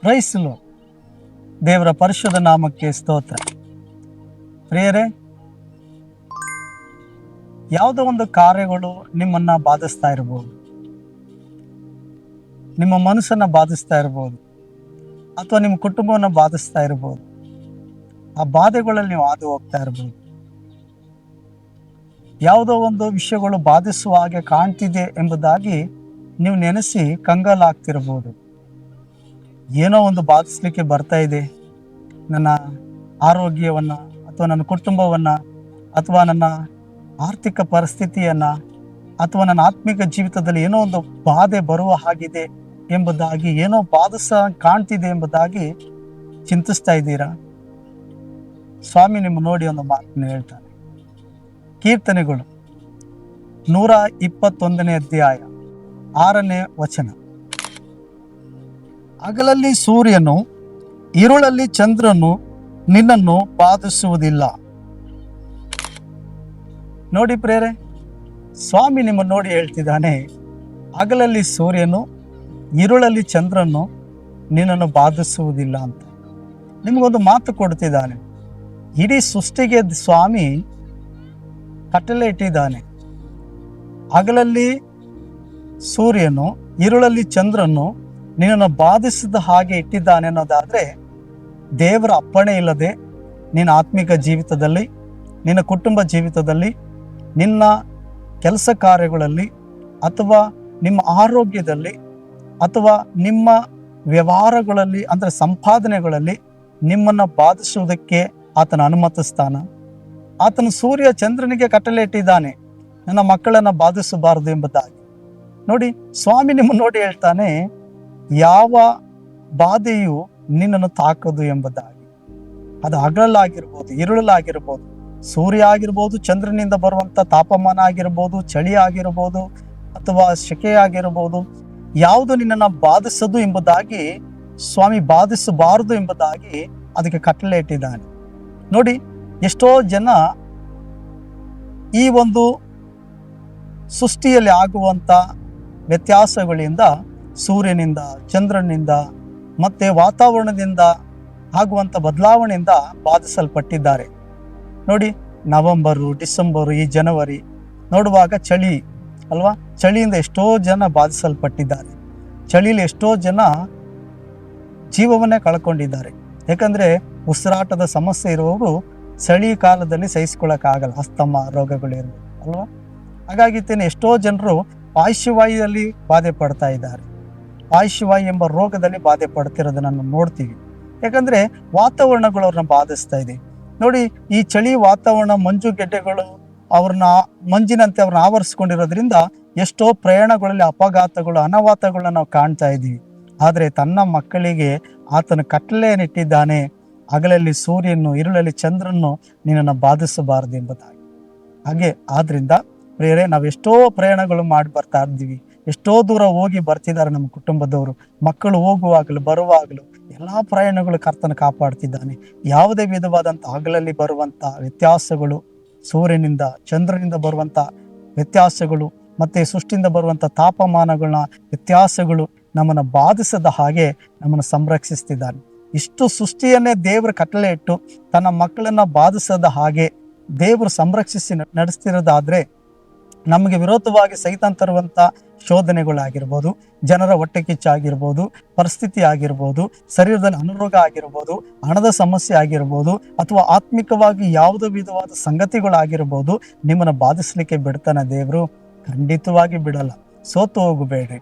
ಪ್ರೈಸಲು ದೇವರ ಪರಿಶುದ್ಧ ನಾಮಕ್ಕೆ ಸ್ತೋತ್ರ. ಪ್ರಿಯರೇ, ಯಾವುದೋ ಒಂದು ಕಾರ್ಯಗಳು ನಿಮ್ಮನ್ನ ಬಾಧಿಸ್ತಾ ಇರಬಹುದು ನಿಮ್ಮ ಮನಸ್ಸನ್ನ ಬಾಧಿಸ್ತಾ ಇರಬಹುದು ಅಥವಾ ನಿಮ್ಮ ಕುಟುಂಬವನ್ನು ಬಾಧಿಸ್ತಾ ಇರಬಹುದು ಆ ಬಾಧೆಗಳಲ್ಲಿ ನೀವು ಹಾದು ಹೋಗ್ತಾ ಇರಬಹುದು ಯಾವುದೋ ಒಂದು ವಿಷಯಗಳು ಬಾಧಿಸುವ ಹಾಗೆ ಕಾಣ್ತಿದೆ ಎಂಬುದಾಗಿ ನೀವು ನೆನೆಸಿ ಕಂಗಾಲಾಗ್ತಿರಬಹುದು ಏನೋ ಒಂದು ಬಾಧಿಸ್ಲಿಕ್ಕೆ ಬರ್ತಾ ಇದೆ. ನನ್ನ ಆರೋಗ್ಯವನ್ನ ಅಥವಾ ನನ್ನ ಕುಟುಂಬವನ್ನ ಅಥವಾ ನನ್ನ ಆರ್ಥಿಕ ಪರಿಸ್ಥಿತಿಯನ್ನ ಅಥವಾ ನನ್ನ ಆತ್ಮಿಕ ಜೀವಿತದಲ್ಲಿ ಏನೋ ಒಂದು ಬಾಧೆ ಬರುವ ಹಾಗಿದೆ ಎಂಬುದಾಗಿ, ಏನೋ ಬಾಧಿಸ ಕಾಣ್ತಿದೆ ಎಂಬುದಾಗಿ ಚಿಂತಿಸ್ತಾ ಇದ್ದೀರಾ? ಸ್ವಾಮಿ ನಿಮ್ಮ ನೋಡಿ ಒಂದು ಮಾತನ್ನು ಹೇಳ್ತಾನೆ. ಕೀರ್ತನೆಗಳು ನೂರ ಇಪ್ಪತ್ತೊಂದನೇ ಅಧ್ಯಾಯ ಆರನೇ ವಚನ. ಹಗಲಲ್ಲಿ ಸೂರ್ಯನು ಇರುಳಲ್ಲಿ ಚಂದ್ರನು ನಿನ್ನನ್ನು ಬಾಧಿಸುವುದಿಲ್ಲ ನೋಡಿ ಪ್ರೇರೆ, ಸ್ವಾಮಿ ನಿಮ್ಮ ನೋಡಿ ಹೇಳ್ತಿದ್ದಾನೆ, ಹಗಲಲ್ಲಿ ಸೂರ್ಯನು ಇರುಳಲ್ಲಿ ಚಂದ್ರನು ನಿನ್ನನ್ನು ಬಾಧಿಸುವುದಿಲ್ಲ ಅಂತ. ನಿಮಗೊಂದು ಮಾತು ಕೊಡ್ತಿದ್ದಾನೆ. ಇಡೀ ಸೃಷ್ಟಿಗೆ ಸ್ವಾಮಿ ಕಟ್ಟಲೆ ಇಟ್ಟಿದ್ದಾನೆ. ಹಗಲಲ್ಲಿ ಸೂರ್ಯನು ಇರುಳಲ್ಲಿ ಚಂದ್ರನು ನಿನ್ನನ್ನು ಬಾಧಿಸಿದ ಹಾಗೆ ಇಟ್ಟಿದ್ದಾನೆ ಅನ್ನೋದಾದ್ರೆ ದೇವರ ಅಪ್ಪಣೆ ಇಲ್ಲದೆ ನಿನ್ನ ಆತ್ಮಿಕ ಜೀವಿತದಲ್ಲಿ, ನಿನ್ನ ಕುಟುಂಬ ಜೀವಿತದಲ್ಲಿ, ನಿನ್ನ ಕೆಲಸ ಕಾರ್ಯಗಳಲ್ಲಿ ಅಥವಾ ನಿಮ್ಮ ಆರೋಗ್ಯದಲ್ಲಿ ಅಥವಾ ನಿಮ್ಮ ವ್ಯವಹಾರಗಳಲ್ಲಿ ಅಂದರೆ ಸಂಪಾದನೆಗಳಲ್ಲಿ ನಿಮ್ಮನ್ನು ಬಾಧಿಸುವುದಕ್ಕೆ ಆತನ ಅನುಮತಿಸ್ತಾನ. ಆತನು ಸೂರ್ಯ ಚಂದ್ರನಿಗೆ ಕಟ್ಟಲೆ ಇಟ್ಟಿದ್ದಾನೆ. ನನ್ನ ಮಕ್ಕಳನ್ನು ಬಾಧಿಸಬಾರದು ಎಂಬುದಾಗಿ. ನೋಡಿ, ಸ್ವಾಮಿ ನಿಮ್ಮ ನೋಡಿ ಹೇಳ್ತಾನೆ ಯಾವ ಬಾಧೆಯು ನಿನ್ನನ್ನು ತಾಕದು ಎಂಬುದಾಗಿ. ಅದು ಹಗಲಲ್ಲಾಗಿರ್ಬೋದು ಇರುಳಲಾಗಿರ್ಬೋದು ಸೂರ್ಯ ಆಗಿರ್ಬೋದು, ಚಂದ್ರನಿಂದ ಬರುವಂತ ತಾಪಮಾನ ಆಗಿರ್ಬೋದು, ಚಳಿ ಆಗಿರ್ಬೋದು, ಅಥವಾ ಶೆಕೆ ಆಗಿರ್ಬೋದು, ಯಾವುದು ನಿನ್ನನ್ನು ಬಾಧಿಸದು ಎಂಬುದಾಗಿ, ಸ್ವಾಮಿ ಬಾಧಿಸಬಾರದು ಎಂಬುದಾಗಿ ಅದಕ್ಕೆ ಕಟ್ಟಲೆ ಇಟ್ಟಿದ್ದಾನೆ. ನೋಡಿ, ಎಷ್ಟೋ ಜನ ಈ ಒಂದು ಸೃಷ್ಟಿಯಲ್ಲಿ ಆಗುವಂತ ವ್ಯತ್ಯಾಸಗಳಿಂದ ಸೂರ್ಯನಿಂದ, ಚಂದ್ರನಿಂದ, ಮತ್ತೆ ವಾತಾವರಣದಿಂದ ಆಗುವಂಥ ಬದಲಾವಣೆಯಿಂದ ಬಾಧಿಸಲ್ಪಟ್ಟಿದ್ದಾರೆ. ನೋಡಿ, ನವೆಂಬರು, ಡಿಸೆಂಬರು, ಈ ಜನವರಿ ನೋಡುವಾಗ ಚಳಿ, ಅಲ್ವಾ? ಚಳಿಯಿಂದ ಎಷ್ಟೋ ಜನ ಬಾಧಿಸಲ್ಪಟ್ಟಿದ್ದಾರೆ. ಚಳಿಯಲ್ಲಿ ಎಷ್ಟೋ ಜನ ಜೀವವನ್ನೇ ಕಳ್ಕೊಂಡಿದ್ದಾರೆ. ಯಾಕಂದರೆ ಉಸಿರಾಟದ ಸಮಸ್ಯೆ ಇರುವವರು ಚಳಿ ಕಾಲದಲ್ಲಿ ಸಹಿಸ್ಕೊಳ್ಳೋಕ್ಕಾಗಲ್ಲ, ಅಸ್ತಮ ರೋಗಗಳಿರ್ಬೋದು ಅಲ್ವಾ? ಹಾಗಾಗಿತ್ತೇನೆ ಎಷ್ಟೋ ಜನರು ಪಾರ್ಶ್ವವಾಯುದಲ್ಲಿ ಬಾಧೆ ಪಡ್ತಾ ಇದ್ದಾರೆ. ಪಾರ್ಶ್ವವಾಯು ಎಂಬ ರೋಗದಲ್ಲಿ ಬಾಧೆ ಪಡ್ತಿರೋದನ್ನು ನೋಡ್ತೀವಿ. ಯಾಕಂದ್ರೆ ವಾತಾವರಣಗಳು ಅವ್ರನ್ನ ಬಾಧಿಸ್ತಾ ಇದೆ. ನೋಡಿ, ಈ ಚಳಿ ವಾತಾವರಣ, ಮಂಜು ಗೆಡ್ಡೆಗಳು ಅವ್ರನ್ನ ಮಂಜಿನಂತೆ ಅವ್ರನ್ನ ಆವರಿಸ್ಕೊಂಡಿರೋದ್ರಿಂದ ಎಷ್ಟೋ ಪ್ರಯಾಣಗಳಲ್ಲಿ ಅಪಘಾತಗಳು ಅನವಾತಗಳನ್ನ ನಾವು ಕಾಣ್ತಾ ಇದ್ದೀವಿ. ಆದರೆ ತನ್ನ ಮಕ್ಕಳಿಗೆ ಆತನ ಕಟ್ಟಲೆಯನ್ನಿಟ್ಟಿದ್ದಾನೆ ಹಗಲಲ್ಲಿ ಸೂರ್ಯನು ಇರುಳಲ್ಲಿ ಚಂದ್ರನ್ನು ನಿನ್ನನ್ನು ಬಾಧಿಸಬಾರದು ಎಂಬುದಾಗಿ. ಹಾಗೆ ಆದ್ರಿಂದ ಪ್ರೇರೆ ನಾವು ಎಷ್ಟೋ ಪ್ರಯಾಣಗಳು ಮಾಡಿ ಬರ್ತಾ ಇದ್ದೀವಿ. ಎಷ್ಟೋ ದೂರ ಹೋಗಿ ಬರ್ತಿದ್ದಾರೆ ನಮ್ಮ ಕುಟುಂಬದವರು. ಮಕ್ಕಳು ಹೋಗುವಾಗಲೂ, ಬರುವಾಗಲೂ ಎಲ್ಲಾ ಪ್ರಯಾಣಗಳು ಕರ್ತನ ಕಾಪಾಡ್ತಿದ್ದಾನೆ. ಯಾವುದೇ ವಿಧವಾದಂಥ ಹಗಲಲ್ಲಿ ಬರುವಂತ ವ್ಯತ್ಯಾಸಗಳು, ಸೂರ್ಯನಿಂದ ಚಂದ್ರನಿಂದ ಬರುವಂತ ವ್ಯತ್ಯಾಸಗಳು ಮತ್ತೆ ಸೃಷ್ಟಿಯಿಂದ ಬರುವಂತ ತಾಪಮಾನಗಳನ್ನ ವ್ಯತ್ಯಾಸಗಳು ನಮ್ಮನ್ನು ಬಾಧಿಸದ ಹಾಗೆ ನಮ್ಮನ್ನು ಸಂರಕ್ಷಿಸ್ತಿದ್ದಾನೆ. ಇಷ್ಟು ಸೃಷ್ಟಿಯನ್ನೇ ದೇವರ ಕಟ್ಟಲೆ ಇಟ್ಟು ತನ್ನ ಮಕ್ಕಳನ್ನ ಬಾಧಿಸದ ಹಾಗೆ ದೇವರು ಸಂರಕ್ಷಿಸಿ ನಡೆಸ್ತಿರೋದಾದ್ರೆ ನಮಗೆ ವಿರೋಧವಾಗಿ ಸೈತಾನ್ ತರುವಂಥ ಶೋಧನೆಗಳಾಗಿರ್ಬೋದು, ಜನರ ಹೊಟ್ಟೆ ಕಿಚ್ಚಾಗಿರ್ಬೋದು, ಪರಿಸ್ಥಿತಿ ಆಗಿರ್ಬೋದು, ಶರೀರದಲ್ಲಿ ಅನುರೋಗ ಆಗಿರ್ಬೋದು, ಹಣದ ಸಮಸ್ಯೆ ಆಗಿರ್ಬೋದು, ಅಥವಾ ಆತ್ಮಿಕವಾಗಿ ಯಾವುದೇ ವಿಧವಾದ ಸಂಗತಿಗಳಾಗಿರ್ಬೋದು, ನಿಮ್ಮನ್ನು ಬಾಧಿಸಲಿಕ್ಕೆ ಬಿಡ್ತಾನೆ ದೇವರು. ಖಂಡಿತವಾಗಿ ಬಿಡಲ್ಲ. ಸೋತು ಹೋಗಬೇಡಿ.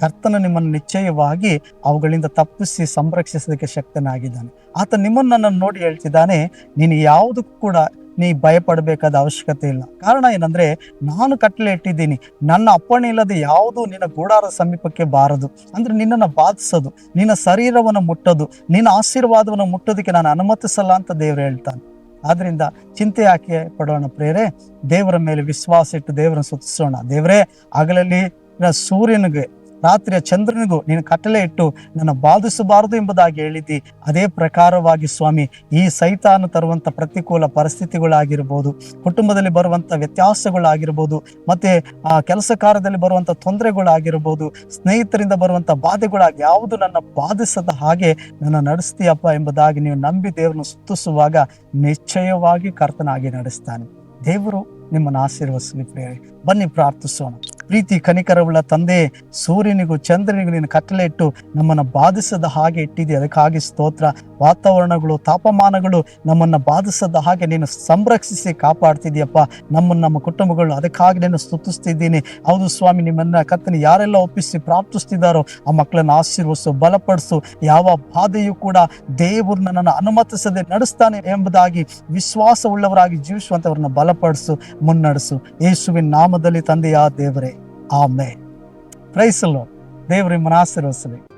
ಕರ್ತನ ನಿಮ್ಮನ್ನು ನಿಶ್ಚಯವಾಗಿ ಅವುಗಳಿಂದ ತಪ್ಪಿಸಿ ಸಂರಕ್ಷಿಸೋದಕ್ಕೆ ಶಕ್ತನಾಗಿದ್ದಾನೆ. ಆತ ನಿಮ್ಮನ್ನು ನೋಡಿ ಹೇಳ್ತಿದ್ದಾನೆ, ನೀನು ಯಾವುದಕ್ಕೂ ಕೂಡ ನೀ ಭಯಪಡಬೇಕಾದ ಅವಶ್ಯಕತೆ ಇಲ್ಲ. ಕಾರಣ ಏನಂದ್ರೆ, ನಾನು ಕಟ್ಟಲೆ ಇಟ್ಟಿದ್ದೀನಿ. ನನ್ನ ಅಪ್ಪಣೆ ಇಲ್ಲದೆ ಯಾವುದು ನಿನ್ನ ಗೂಡಾರ ಸಮೀಪಕ್ಕೆ ಬಾರದು. ಅಂದ್ರೆ ನಿನ್ನನ್ನು ಬಾಧಿಸೋದು, ನಿನ್ನ ಶರೀರವನ್ನು ಮುಟ್ಟೋದು, ನಿನ್ನ ಆಶೀರ್ವಾದವನ್ನು ಮುಟ್ಟೋದಕ್ಕೆ ನಾನು ಅನುಮತಿಸಲ್ಲ ಅಂತ ದೇವರು ಹೇಳ್ತಾನೆ. ಆದ್ರಿಂದ ಚಿಂತೆ ಯಾಕೆ ಪಡೋಣ ಪ್ರೇರೆ? ದೇವರ ಮೇಲೆ ವಿಶ್ವಾಸ ಇಟ್ಟು ದೇವರನ್ನು ಸುತ್ತಿಸೋಣ. ದೇವರೇ ಆಗಲಲ್ಲಿ ಸೂರ್ಯನಿಗೆ ರಾತ್ರಿಯ ಚಂದ್ರನಿಗೂ ನೀನು ಕಟ್ಟಲೆ ಇಟ್ಟು ನನ್ನ ಬಾಧಿಸಬಾರದು ಎಂಬುದಾಗಿ ಹೇಳಿದ್ದಿ. ಅದೇ ಪ್ರಕಾರವಾಗಿ ಸ್ವಾಮಿ, ಈ ಸೈತಾನ ತರುವಂತ ಪ್ರತಿಕೂಲ ಪರಿಸ್ಥಿತಿಗಳಾಗಿರ್ಬೋದು, ಕುಟುಂಬದಲ್ಲಿ ಬರುವಂತ ವ್ಯತ್ಯಾಸಗಳಾಗಿರ್ಬೋದು, ಮತ್ತೆ ಆ ಕೆಲಸ ಕಾರ್ಯದಲ್ಲಿ ಬರುವಂತ ತೊಂದರೆಗಳಾಗಿರ್ಬೋದು, ಸ್ನೇಹಿತರಿಂದ ಬರುವಂತ ಬಾಧೆಗಳಾಗಿ ಯಾವುದು ನನ್ನ ಬಾಧಿಸದ ಹಾಗೆ ನನ್ನ ನಡೆಸ್ತೀಯಪ್ಪ ಎಂಬುದಾಗಿ ನೀವು ನಂಬಿ ದೇವರನ್ನು ಸುತ್ತಿಸುವಾಗ ನಿಶ್ಚಯವಾಗಿ ಕರ್ತನಾಗಿ ನಡೆಸ್ತಾನೆ. ದೇವರು ನಿಮ್ಮನ್ನು ಆಶೀರ್ವದಿಸಲಿ ಬನ್ನಿ ಪ್ರಾರ್ಥಿಸೋಣ. ಪ್ರೀತಿ ಕನಿಕರವುಳ್ಳ ತಂದೆ, ಸೂರ್ಯನಿಗೂ ಚಂದ್ರನಿಗೂ ನೀನು ಕಟ್ಟಲೆ ಇಟ್ಟು ನಮ್ಮನ್ನು ಬಾಧಿಸದ ಹಾಗೆ ಇಟ್ಟಿದೆ ಅದಕ್ಕಾಗಿ ಸ್ತೋತ್ರ. ವಾತಾವರಣಗಳು, ತಾಪಮಾನಗಳು ನಮ್ಮನ್ನು ಬಾಧಿಸದ ಹಾಗೆ ನೀನು ಸಂರಕ್ಷಿಸಿ ಕಾಪಾಡ್ತಿದ್ಯಪ್ಪ ನಮ್ಮನ್ನು, ನಮ್ಮ ಕುಟುಂಬಗಳು ಅದಕ್ಕಾಗಿ ನೀನು ಸ್ತುತಿಸ್ತಿದ್ದೀನಿ. ಹೌದು ಸ್ವಾಮಿ, ನಿಮ್ಮನ್ನ ಕತ್ತನೆ ಯಾರೆಲ್ಲ ಒಪ್ಪಿಸಿ ಪ್ರಾರ್ಥಿಸ್ತಿದ್ದಾರೋ ಆ ಮಕ್ಕಳನ್ನು ಆಶೀರ್ವಸು ಬಲಪಡಿಸು. ಯಾವ ಬಾಧೆಯೂ ಕೂಡ ದೇವರು ನನ್ನನ್ನು ಅನುಮತಿಸದೆ ನಡೆಸ್ತಾನೆ ಎಂಬುದಾಗಿ ವಿಶ್ವಾಸವುಳ್ಳವರಾಗಿ ಜೀವಿಸುವಂತವ್ರನ್ನ ಬಲಪಡಿಸು, ಮುನ್ನಡೆಸು. ಯೇಸುವಿನ ನಾಮದಲ್ಲಿ ತಂದೆಯ ದೇವರೇ. ಆಮೆ ಪ್ರೈಸಲು ದೇವರು ನಿಮ್ಮನ್ನು ಆಶೀರ್ವಸಲಿ